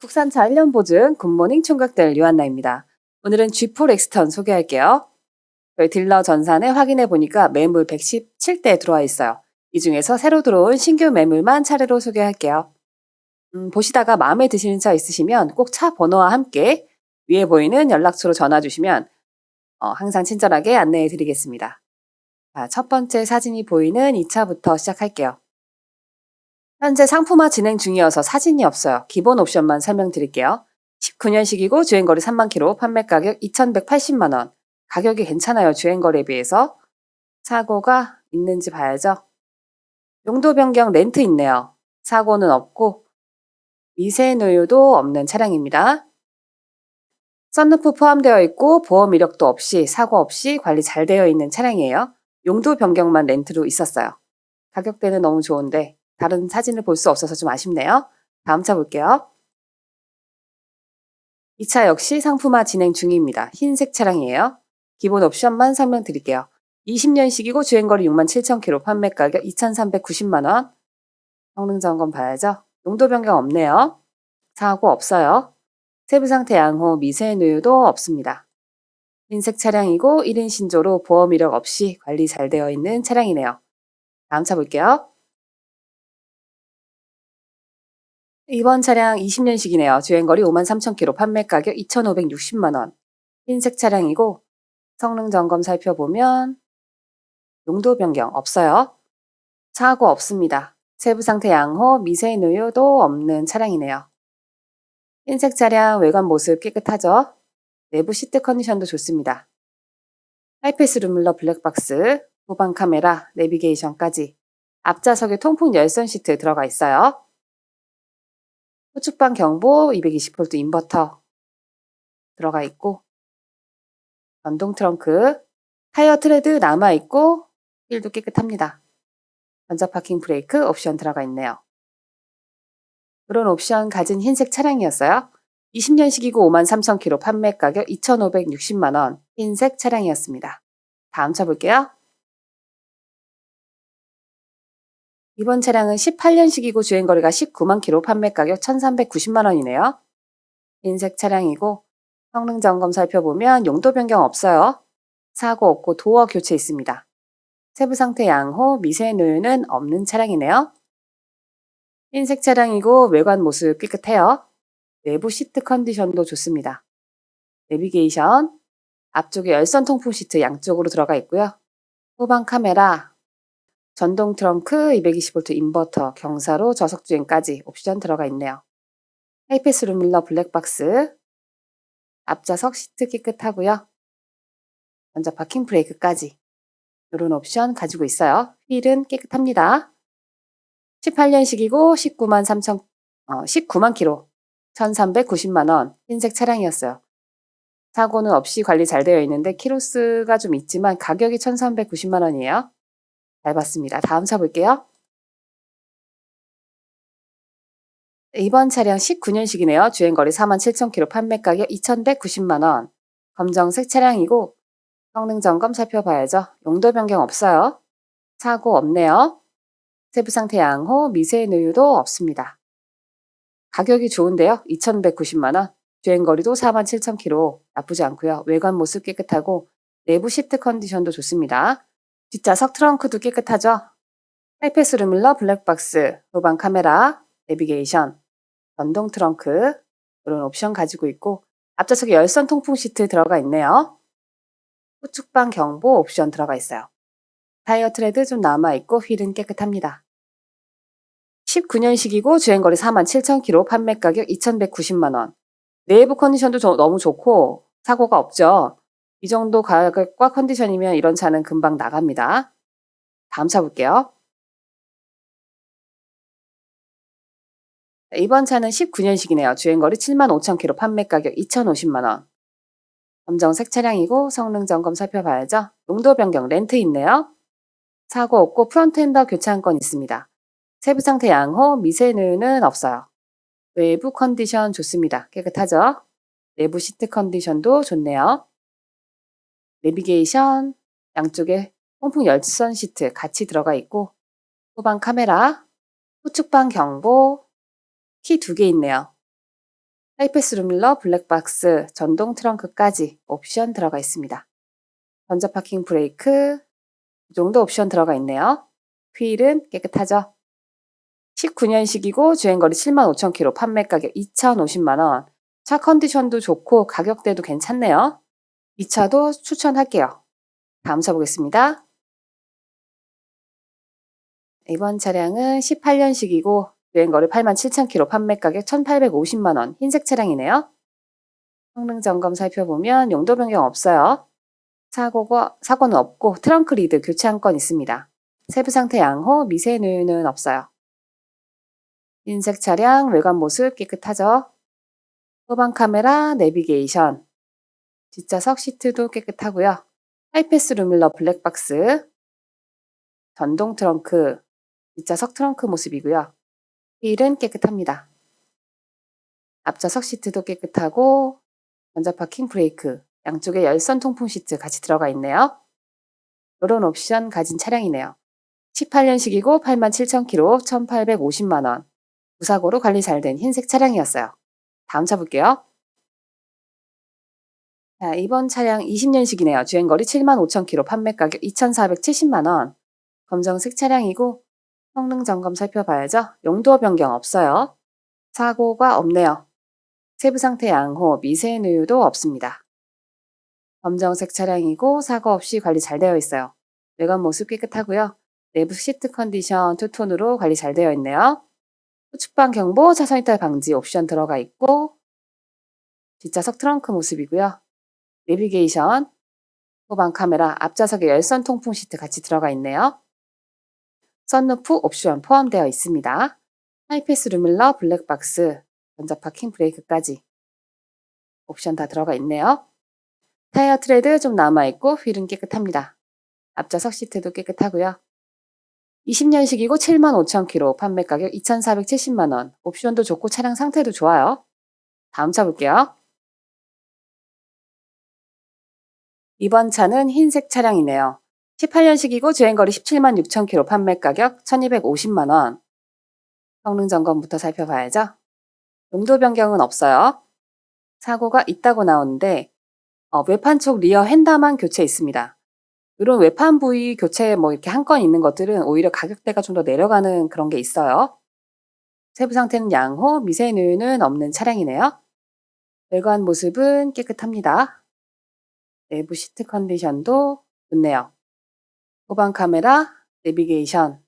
국산차 1년 보증 굿모닝 총각들 유한나입니다. 오늘은 G4 렉스턴 소개할게요. 저희 딜러 전산에 확인해 보니까 매물 117대 들어와 있어요. 이 중에서 새로 들어온 신규 매물만 차례로 소개할게요. 음, 보시다가 마음에 드시는 차 있으시면 꼭 차 번호와 함께 위에 보이는 연락처로 전화 주시면 어, 항상 친절하게 안내해 드리겠습니다. 자, 첫 번째 사진이 보이는 이 차부터 시작할게요. 현재 상품화 진행 중이어서 사진이 없어요. 기본 옵션만 설명드릴게요. 19년식이고 주행거리 3만 킬로, 판매 가격 2,180만 원. 가격이 괜찮아요. 주행거리에 비해서. 사고가 있는지 봐야죠. 용도 변경 렌트 있네요. 사고는 없고 미세 노유도 없는 차량입니다. 썬루프 포함되어 있고 보험 이력도 없이 사고 없이 관리 잘 되어 있는 차량이에요. 용도 변경만 렌트로 있었어요. 가격대는 너무 좋은데 다른 사진을 볼 수 없어서 좀 아쉽네요. 다음 차 볼게요. 이차 역시 상품화 진행 중입니다. 흰색 차량이에요. 기본 옵션만 설명드릴게요. 20년식이고 주행거리 6만 7천 킬로, 판매 가격 2,390만 원. 성능 점검 봐야죠. 용도 변경 없네요. 사고 없어요. 세부 상태 양호, 미세 누유도 없습니다. 흰색 차량이고 1인 신조로 보험 이력 없이 관리 잘 되어 있는 차량이네요. 다음 차 볼게요. 이번 차량 20년식이네요. 주행거리 5만 3천 킬로, 판매 가격 2,560만 원. 흰색 차량이고 성능 점검 살펴보면 용도 변경 없어요. 사고 없습니다. 세부 상태 양호, 미세 누유도 없는 차량이네요. 흰색 차량 외관 모습 깨끗하죠? 내부 시트 컨디션도 좋습니다. 하이패스 룸밀러 블랙박스, 후방 카메라, 내비게이션까지 앞좌석에 통풍 열선 시트 들어가 있어요. 후측방 경보 220V 인버터 들어가 있고 전동 트렁크 타이어 트레드 남아 있고 휠도 깨끗합니다. 전자 파킹 브레이크 옵션 들어가 있네요. 그런 옵션 가진 흰색 차량이었어요. 20년식이고 5만 3천 킬로 판매 가격 2,560만 원 흰색 차량이었습니다. 다음 차 볼게요. 이번 차량은 18년식이고 주행거리가 19만 킬로 판매 가격 1,390만 원이네요. 흰색 차량이고 성능 점검 살펴보면 용도 변경 없어요. 사고 없고 도어 교체 있습니다. 세부 상태 양호, 미세 누유는 없는 차량이네요. 흰색 차량이고 외관 모습 깨끗해요. 내부 시트 컨디션도 좋습니다. 내비게이션, 앞쪽에 열선 통풍 시트 양쪽으로 들어가 있고요. 후방 카메라, 전동 트렁크 220V 인버터, 경사로 저속 주행까지 옵션 들어가 있네요. 하이패스 룸밀러 블랙박스, 앞좌석 시트 깨끗하고요. 먼저 파킹 브레이크까지 이런 옵션 가지고 있어요. 휠은 깨끗합니다. 18년식이고 19만 3천, 어, 19만 킬로, 1,390만 원 흰색 차량이었어요. 사고는 없이 관리 잘 되어 있는데 키로수가 좀 있지만 가격이 1,390만 원이에요. 잘 봤습니다. 다음 차 볼게요. 이번 차량 19년식이네요. 주행거리 4만 7천 킬로, 판매 가격 2,190만 원. 검정색 차량이고 성능 점검 살펴봐야죠. 용도 변경 없어요. 사고 없네요. 세부 상태 양호, 미세 누유도 없습니다. 가격이 좋은데요. 2,190만 원. 주행거리도 4만 7천 킬로. 나쁘지 않고요. 외관 모습 깨끗하고 내부 시트 컨디션도 좋습니다. 뒷좌석 트렁크도 깨끗하죠. 하이패스 룸밀러 블랙박스, 후방 카메라, 내비게이션, 전동 트렁크 이런 옵션 가지고 있고 앞좌석에 열선 통풍 시트 들어가 있네요. 후측방 경보 옵션 들어가 있어요. 타이어 트레드 좀 남아있고 휠은 깨끗합니다. 19년식이고 주행거리 4만 7천 킬로, 판매 가격 2,190만 원. 내부 컨디션도 저- 너무 좋고 사고가 없죠. 이 정도 가격과 컨디션이면 이런 차는 금방 나갑니다. 다음 차 볼게요. 네, 이번 차는 19년식이네요. 주행거리 7만 5천 킬로, 판매 가격 2,050만 원. 검정색 차량이고 성능 점검 살펴봐야죠. 용도 변경 렌트 있네요. 사고 없고 프론트 핸더 교체한 건 있습니다. 세부 상태 양호, 미세 누유는 없어요. 외부 컨디션 좋습니다. 깨끗하죠? 내부 시트 컨디션도 좋네요. 내비게이션, 양쪽에 통풍 열선 시트 같이 들어가 있고 후방 카메라, 후측방 경보, 키 두 개 있네요. 하이패스 룸밀러 블랙박스 전동 트렁크까지 옵션 들어가 있습니다. 전자 파킹 브레이크 이 정도 옵션 들어가 있네요. 휠은 깨끗하죠? 19년식이고 주행거리 75,000km 판매 가격 2,050만원 차 컨디션도 좋고 가격대도 괜찮네요. 이 차도 추천할게요. 다음 차 보겠습니다. 이번 차량은 18년식이고 주행거리 87,000km 판매 가격 1,850만원 흰색 차량이네요. 성능 점검 살펴보면 용도 변경 없어요. 사고가, 사고는 없고 트렁크 리드 교체 한 건 있습니다. 세부 상태 양호, 미세 누유는 없어요. 흰색 차량 외관 모습 깨끗하죠? 후방 카메라, 내비게이션, 뒷좌석 시트도 깨끗하고요. 하이패스 루밀러 블랙박스, 전동 트렁크, 뒷좌석 트렁크 모습이고요. 휠은 깨끗합니다. 앞좌석 시트도 깨끗하고 전자 파킹 브레이크, 양쪽에 열선 통풍 시트 같이 들어가 있네요. 이런 옵션 가진 차량이네요. 18년식이고 87,000km 1,850만원. 무사고로 관리 잘 된 흰색 차량이었어요. 다음 차 볼게요. 자, 이번 차량 20년식이네요. 주행거리 75,000km 판매 가격 2,470만 원. 검정색 차량이고 성능 점검 살펴봐야죠. 용도 변경 없어요. 사고가 없네요. 세부 상태 양호, 미세 누유도 없습니다. 검정색 차량이고 사고 없이 관리 잘 되어 있어요. 외관 모습 깨끗하고요. 내부 시트 컨디션 투톤으로 관리 잘 되어 있네요. 후측방 경보, 차선 이탈 방지 옵션 들어가 있고 뒷좌석 트렁크 모습이고요. 내비게이션, 후방 카메라, 앞좌석에 열선 통풍 시트 같이 들어가 있네요. 썬루프 옵션 포함되어 있습니다. 하이패스 루밀러 블랙박스, 전자 파킹 브레이크까지 옵션 다 들어가 있네요. 타이어 트레드 좀 남아있고 휠은 깨끗합니다. 앞좌석 시트도 깨끗하고요. 20년식이고 75,000km 판매 가격 2,470만 원 옵션도 좋고 차량 상태도 좋아요. 다음 차 볼게요. 이번 차는 흰색 차량이네요. 18년식이고 주행거리 17만 6,000km 판매 가격 1,250만 원 성능 점검부터 살펴봐야죠. 용도 변경은 없어요. 사고가 있다고 나오는데 어, 외판 쪽 리어 핸다만 교체 있습니다. 이런 외판 부위 교체 뭐 이렇게 한 건 있는 것들은 오히려 가격대가 좀 더 내려가는 그런 게 있어요. 세부 상태는 양호, 미세 누유는 없는 차량이네요. 외관 모습은 깨끗합니다. 내부 시트 컨디션도 좋네요. 후방 카메라, 내비게이션,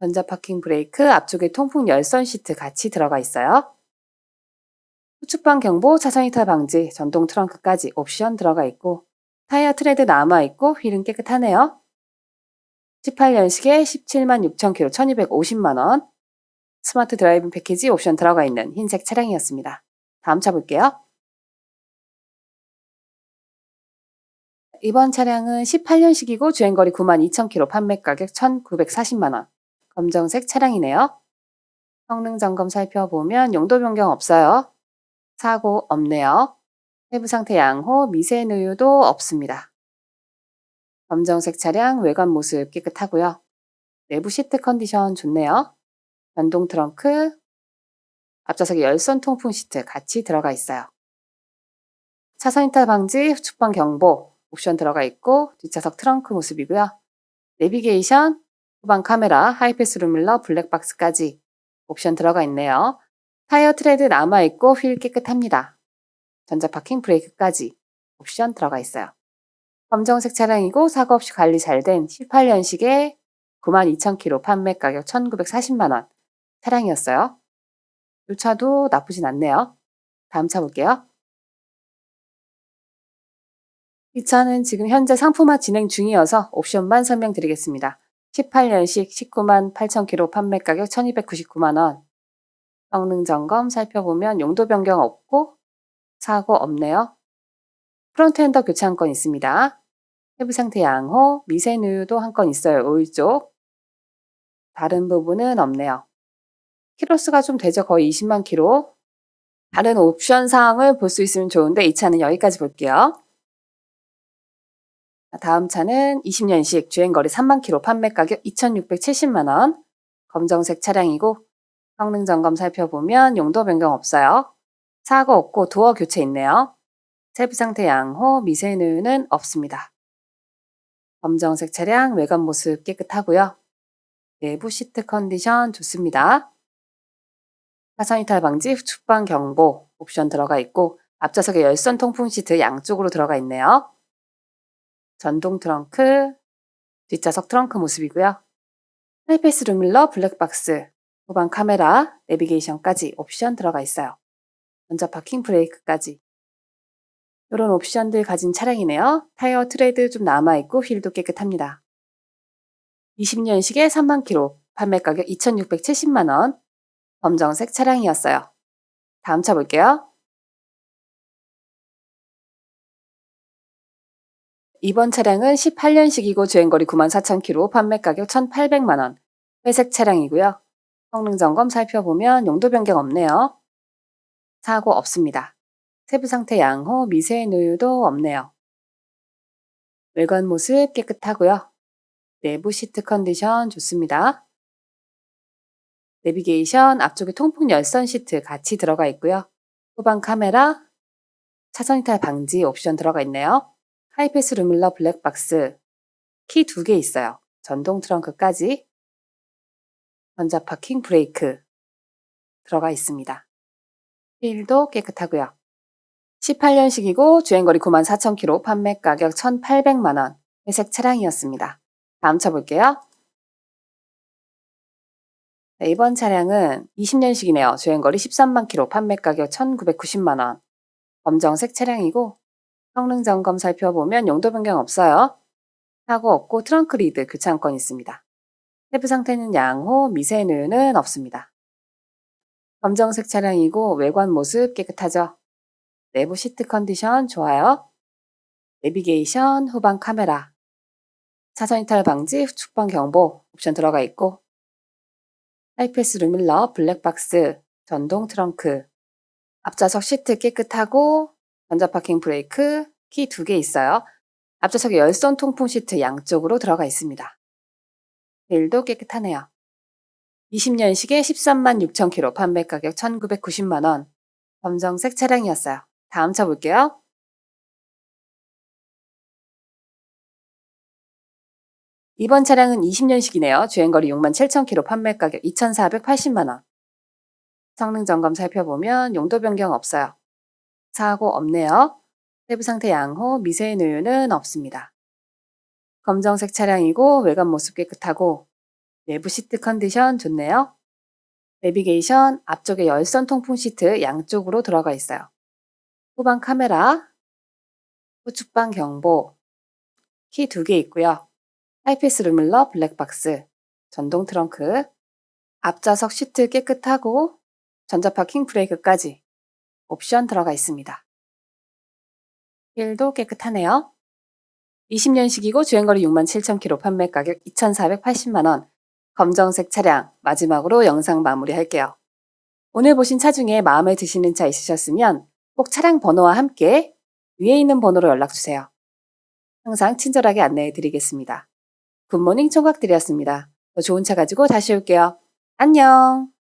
전자 파킹 브레이크, 앞쪽에 통풍 열선 시트 같이 들어가 있어요. 후측방 경보, 차선 이탈 방지, 전동 트렁크까지 옵션 들어가 있고 타이어 트레드 남아 있고 휠은 깨끗하네요. 18년식에 17만 6천 킬로 1250만 원 스마트 드라이빙 패키지 옵션 들어가 있는 흰색 차량이었습니다. 다음 차 볼게요. 이번 차량은 18년식이고 주행거리 9만 2천 킬로 판매 가격 1,940만원 검정색 차량이네요. 성능 점검 살펴보면 용도 변경 없어요. 사고 없네요. 세부 상태 양호, 미세 누유도 없습니다. 검정색 차량 외관 모습 깨끗하고요. 내부 시트 컨디션 좋네요. 전동 트렁크, 앞좌석에 열선 통풍 시트 같이 들어가 있어요. 차선 이탈 방지, 후측방 경보 옵션 들어가 있고 뒷좌석 트렁크 모습이고요. 내비게이션, 후방 카메라, 하이패스 루밀러, 블랙박스까지 옵션 들어가 있네요. 타이어 트레드 남아있고 휠 깨끗합니다. 전자 파킹 브레이크까지 옵션 들어가 있어요. 검정색 차량이고 사고 없이 관리 잘 된 18년식의 92,000km 판매 가격 1,940만원 차량이었어요. 이 차도 나쁘진 않네요. 다음 차 볼게요. 이 차는 지금 현재 상품화 진행 중이어서 옵션만 설명드리겠습니다. 18년식 19만 8,000km 판매 가격 1,299만 원 성능 점검 살펴보면 용도 변경 없고 사고 없네요. 프론트 핸더 교체 한 건 있습니다. 세부 상태 양호, 미세 누유도 한 건 있어요. 오일 쪽. 다른 부분은 없네요. 키로수가 좀 되죠. 거의 20만 키로. 다른 옵션 사항을 볼 수 있으면 좋은데 이 차는 여기까지 볼게요. 다음 차는 20년식 주행거리 3만 키로 판매 가격 2,670만 원. 검정색 차량이고 성능 점검 살펴보면 용도 변경 없어요. 사고 없고 도어 교체 있네요. 세부 상태 양호, 미세누유는 없습니다. 검정색 차량 외관 모습 깨끗하고요. 내부 시트 컨디션 좋습니다. 차선 이탈 방지 후측방 경보 옵션 들어가 있고 앞좌석에 열선 통풍 시트 양쪽으로 들어가 있네요. 전동 트렁크, 뒷좌석 트렁크 모습이고요. 하이패스 룸밀러 블랙박스, 후방 카메라, 내비게이션까지 옵션 들어가 있어요. 전자 파킹 브레이크까지. 이런 옵션들 가진 차량이네요. 타이어 트레드 좀 남아있고 휠도 깨끗합니다. 20년식에 3만 킬로, 판매 가격 2,670만 원, 검정색 차량이었어요. 다음 차 볼게요. 이번 차량은 18년식이고 주행거리 94,000km, 판매 가격 1,800만원, 회색 차량이고요. 성능 점검 살펴보면 용도 변경 없네요. 사고 없습니다. 세부 상태 양호, 미세 누유도 없네요. 외관 모습 깨끗하고요. 내부 시트 컨디션 좋습니다. 내비게이션 앞쪽에 통풍 열선 시트 같이 들어가 있고요. 후방 카메라, 차선 이탈 방지 옵션 들어가 있네요. 하이패스 루밀러 블랙박스, 키 두 개 있어요. 전동 트렁크까지, 전자 파킹 브레이크 들어가 있습니다. 휠도 깨끗하고요. 18년식이고 주행거리 94,000km, 판매 가격 1,800만 원, 회색 차량이었습니다. 다음 차 볼게요. 네, 이번 차량은 20년식이네요. 주행거리 13만 km, 판매 가격 1,990만 원. 검정색 차량이고 성능 점검 살펴보면 용도 변경 없어요. 사고 없고 트렁크 리드 교체권이 있습니다. 세부 상태는 양호, 미세누유는 없습니다. 검정색 차량이고 외관 모습 깨끗하죠. 내부 시트 컨디션 좋아요. 내비게이션, 후방 카메라, 차선 이탈 방지, 후측방 경보 옵션 들어가 있고 하이패스 루밀러, 블랙박스, 전동 트렁크, 앞좌석 시트 깨끗하고 전자 파킹 브레이크, 키 두 개 있어요. 앞좌석에 열선 통풍 시트 양쪽으로 들어가 있습니다. 휠도 깨끗하네요. 20년식에 13만 6천 킬로, 판매 가격 1,990만 원. 검정색 차량이었어요. 다음 차 볼게요. 이번 차량은 20년식이네요. 주행거리 6만 7천 킬로, 판매 가격 2,480만 원. 성능 점검 살펴보면 용도 변경 없어요. 사고 없네요. 세부 상태 양호, 미세 누유는 없습니다. 검정색 차량이고 외관 모습 깨끗하고 내부 시트 컨디션 좋네요. 내비게이션 앞쪽에 열선 통풍 시트 양쪽으로 들어가 있어요. 후방 카메라, 후측방 경보, 키 두 개 있고요. 하이패스 루밀러 블랙박스, 전동 트렁크, 앞좌석 시트 깨끗하고 전자파 킹 브레이크까지 옵션 들어가 있습니다. 휠도 깨끗하네요. 20년식이고 주행거리 67,000km 판매 가격 2,480만원 검정색 차량 마지막으로 영상 마무리할게요. 오늘 보신 차 중에 마음에 드시는 차 있으셨으면 꼭 차량 번호와 함께 위에 있는 번호로 연락주세요. 항상 친절하게 안내해 드리겠습니다. 굿모닝 총각들이었습니다. 더 좋은 차 가지고 다시 올게요. 안녕!